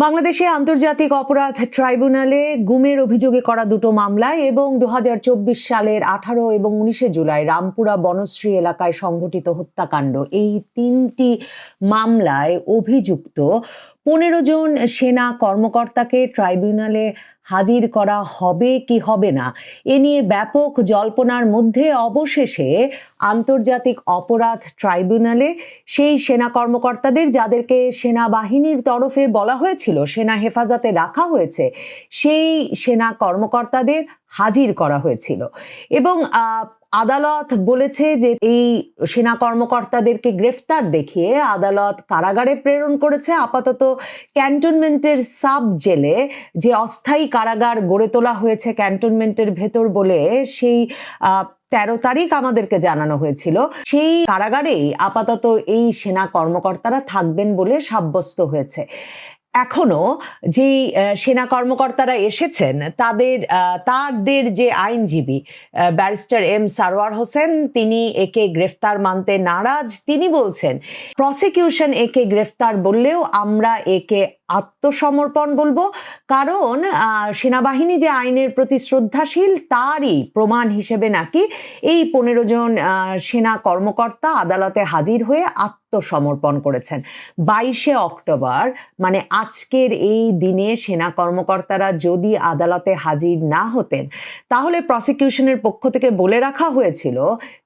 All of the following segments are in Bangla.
বাংলাদেশে আন্তর্জাতিক অপরাধ ট্রাইব্যুনালে গুমের অভিযোগে করা দুটো মামলায় এবং দু হাজার চব্বিশ সালের আঠারো এবং উনিশে জুলাই রামপুরা বনশ্রী এলাকায় সংঘটিত হত্যাকাণ্ড। এই তিনটি মামলায় অভিযুক্ত পনেরো জন সেনা কর্মকর্তাকে ট্রাইব্যুনালে হাজির করা হবে কি হবে না? এ নিয়ে ব্যাপক জল্পনার মধ্যে অবশেষে আন্তর্জাতিক অপরাধ ট্রাইব্যুনালে সেই সেনা কর্মকর্তাদের, যাদেরকে সেনাবাহিনীর তরফে বলা হয়েছিল, সেনা হেফাজতে রাখা হয়েছে, সেই সেনা কর্মকর্তাদের হাজির করা হয়েছিল। এবং আদালত বলেছে যে এই সেনা কর্মকর্তাদেরকে গ্রেফতার দেখিয়ে আদালত কারাগারে প্রেরণ করেছে। আপাতত ক্যান্টনমেন্টের সাব জেলে যে অস্থায়ী কারাগার গড়ে তোলা হয়েছে ক্যান্টনমেন্টের ভেতর বলে সেই তেরো তারিখ আমাদেরকে জানানো হয়েছিল। সেই কারাগারেই আপাতত এই সেনা কর্মকর্তারা থাকবেন বলে সাব্যস্ত হয়েছে। এখনও যে সেনা কর্মকর্তারা এসেছেন, তাদের তাদের যে আইনজীবী ব্যারিস্টার এম সারওয়ার হোসেন, তিনি একে গ্রেফতার মানতে নারাজ। তিনি বলছেন, প্রসিকিউশন একে গ্রেফতার বললেও আমরা একে আত্মসমর্পণ বলব। কারণ সেনাবাহিনী যে আইনের প্রতি শ্রদ্ধাশীল, তারই প্রমাণ হিসেবে নাকি এই পনেরো জন সেনা কর্মকর্তা আদালতে হাজির হয়ে আত্মসমর্পণ করেছেন। বাইশে অক্টোবর মানে আজকের এই দিনে সেনা কর্মকর্তারা যদি আদালতে হাজির না হতেন, তাহলে প্রসিকিউশনের পক্ষ থেকে বলে রাখা হয়েছিল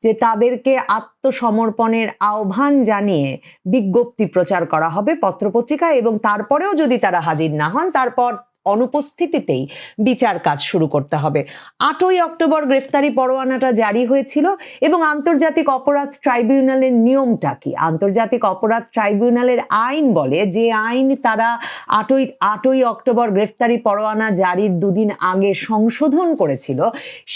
যে তাদেরকে আত্মসমর্পণের আহ্বান জানিয়ে বিজ্ঞপ্তি প্রচার করা হবে পত্রপত্রিকায় এবং তারপরেও যদি তারা হাজির না হন, তারপর অনুপস্থিতিতেই বিচার কাজ শুরু করতে হবে। আটই অক্টোবর গ্রেফতারি পরোয়ানাটা জারি হয়েছিল এবং আন্তর্জাতিক অপরাধ ট্রাইব্যুনালের নিয়মটা কি? আন্তর্জাতিক অপরাধ ট্রাইব্যুনালের আইন বলে যে আইন তারা আটই আটই অক্টোবর গ্রেফতারি পরোয়ানা জারির দুদিন আগে সংশোধন করেছিল,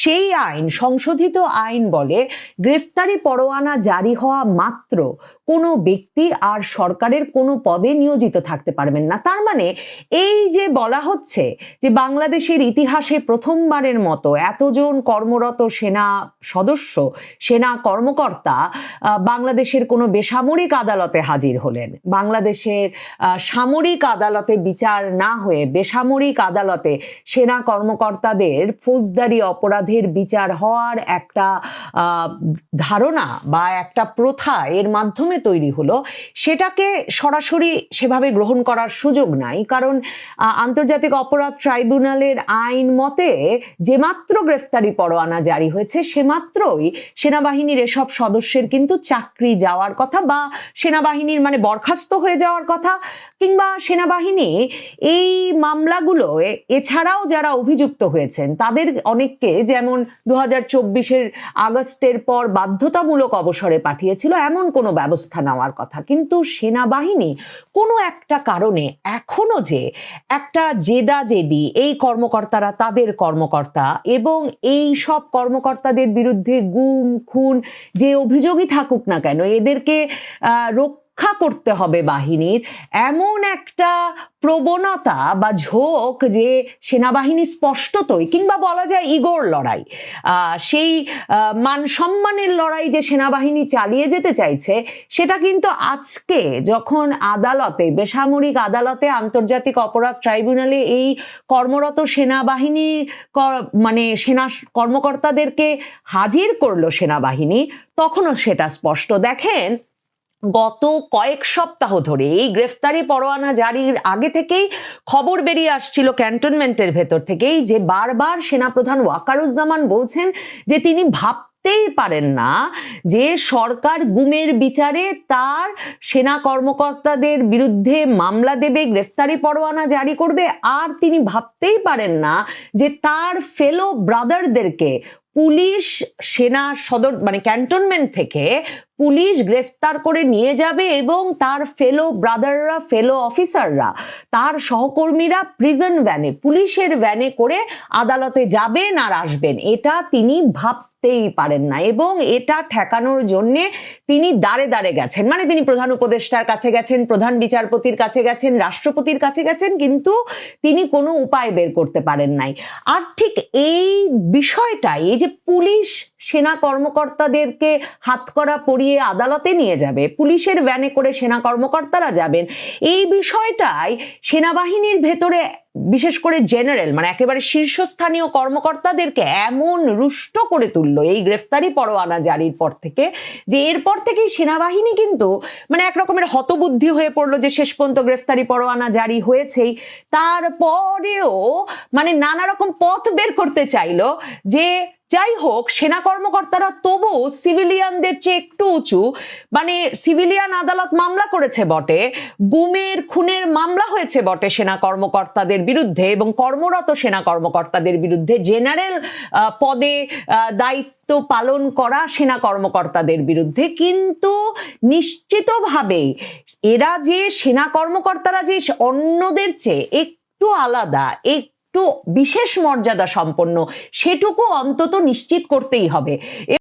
সেই আইন, সংশোধিত আইন বলে গ্রেফতারি পরোয়ানা জারি হওয়া মাত্র কোনো ব্যক্তি আর সরকারের কোনো পদে নিয়োজিত থাকতে পারবেন না। তার মানে এই যে বলা হচ্ছে যে বাংলাদেশের ইতিহাসে প্রথমবারের মতো এতজন কর্মরত সেনা সদস্য, সেনা কর্মকর্তা বাংলাদেশের কোনো বেসামরিক আদালতে হাজির হলেন। বাংলাদেশের সামরিক আদালতে বিচার না হয়ে বেসামরিক আদালতে সেনা কর্মকর্তাদের ফৌজদারি অপরাধের বিচার হওয়ার একটা ধারণা বা একটা প্রথা এর মাধ্যমে তৈরি হলো, সেটাকে সরাসরি সেভাবে গ্রহণ করার সুযোগ নাই। কারণ আন্তর্জাতিক অপরাধ ট্রাইব্যুনালের আইন মতে যে মাত্র গ্রেফতারি পরোয়ানা জারি হয়েছে, সে মাত্রই সেনাবাহিনীর এসব সদস্যের কিন্তু চাকরি যাওয়ার কথা বা সেনাবাহিনীর মানে বরখাস্ত হয়ে যাওয়ার কথা, কিংবা সেনাবাহিনী এই মামলাগুলো এছাড়াও যারা অভিযুক্ত হয়েছেন, তাদের অনেককে যেমন দু হাজার আগস্টের পর বাধ্যতামূলক অবসরে পাঠিয়েছিল, এমন কোনো ব্যবস্থা নেওয়ার কথা। কিন্তু সেনাবাহিনী কোনো একটা কারণে এখনও যে একটা জেদা জেদি এই কর্মকর্তারা তাদের কর্মকর্তা এবং এই সব কর্মকর্তাদের বিরুদ্ধে গুম খুন যে অভিযোগই থাকুক না কেন এদেরকে আহ, রক্ষা করতে হবে বাহিনীর। এমন একটা প্রবণতা বা ঝোঁক যে সেনাবাহিনী স্পষ্টতই কিংবা বলা যায় ইগোর লড়াই। সেই মান সম্মানের লড়াই যে সেনাবাহিনী চালিয়ে যেতে চাইছে, সেটা কিন্তু আজকে যখন আদালতে, বেসামরিক আদালতে আন্তর্জাতিক অপরাধ ট্রাইব্যুনালে এই কর্মরত সেনাবাহিনী মানে সেনা কর্মকর্তাদেরকে হাজির করল সেনাবাহিনী, তখনও সেটা স্পষ্ট। দেখেন গত কয়েক সপ্তাহ ধরে এই গ্রেফতারি পরোয়ানা জারির আগে থেকেই খবর বেরিয়ে আসছিল ক্যান্টনমেন্টের ভেতর থেকেই যে বারবার সেনাপ্রধান ওয়াকারুজ্জামান বলছেন যে তিনি ভাবতেই পারেন না যে সরকার গুমের বিচারে তার সেনা কর্মকর্তাদের বিরুদ্ধে মামলা দেবে, গ্রেফতারি পরোয়ানা জারি করবে। আর তিনি ভাবতেই পারেন না যে তার ফেলো ব্রাদারদেরকে পুলিশ, সেনা সদর মানে ক্যান্টনমেন্ট থেকে পুলিশ গ্রেফতার করে নিয়ে যাবে এবং তার ফেলো ব্রাদাররা ফেলো অফিসাররা তার সহকর্মীরা প্রিজন ভ্যানে পুলিশের ভ্যানে করে আদালতে যাবেন আর আসবেন। এটা তিনি ভাবতেই পারেন না এবং এটা ঠেকানোর জন্যে তিনি দাঁড়ে দাঁড়ে গেছেন। মানে তিনি প্রধান উপদেষ্টার কাছে গেছেন, প্রধান বিচারপতির কাছে গেছেন, রাষ্ট্রপতির কাছে গেছেন, কিন্তু তিনি কোনো উপায় বের করতে পারেন নাই। আর ঠিক এই বিষয়টাই, এই যে পুলিশ সেনা কর্মকর্তাদেরকে হাতকড়া পরিয়ে আদালতে নিয়ে যাবে। পুলিশের ভ্যানে করে সেনা কর্মকর্তারা যাবেন। এই বিষয়টাই সেনাবাহিনীর ভেতরে, বিশেষ করে জেনারেল মানে একেবারে শীর্ষস্থানীয় কর্মকর্তাদেরকে এমন রুষ্ট করে তুললো এই গ্রেফতারি পরোয়ানা জারির পর থেকে, যে এরপর থেকেই সেনাবাহিনী কিন্তু মানে এক রকমের হতবুদ্ধি হয়ে পড়ল যে শেষ পর্যন্ত গ্রেফতারি পরোয়ানা জারি হয়েছেই। তারপরেও মানে নানা রকম পথ বের করতে চাইলো যে যাই হোক সেনা কর্মকর্তারা তবু সিভিলিয়ানদের চেয়ে একটু উঁচু। মানে সিভিলিয়ান আদালত মামলা করেছে বটে গুমের খুনের মামলা হয়েছে বটে সেনা কর্মকর্তাদের বিরুদ্ধে এবং কর্মরত সেনা কর্মকর্তাদের বিরুদ্ধে জেনারেল পদে আহ, দায়িত্ব পালন করা সেনা কর্মকর্তাদের বিরুদ্ধে। কিন্তু নিশ্চিতভাবেই এরা যে সেনা কর্মকর্তারা যে অন্যদের চেয়ে একটু আলাদা একটু বিশেষ মর্যাদা সম্পন্ন সেটুকু অন্তত নিশ্চিত করতেই হবে।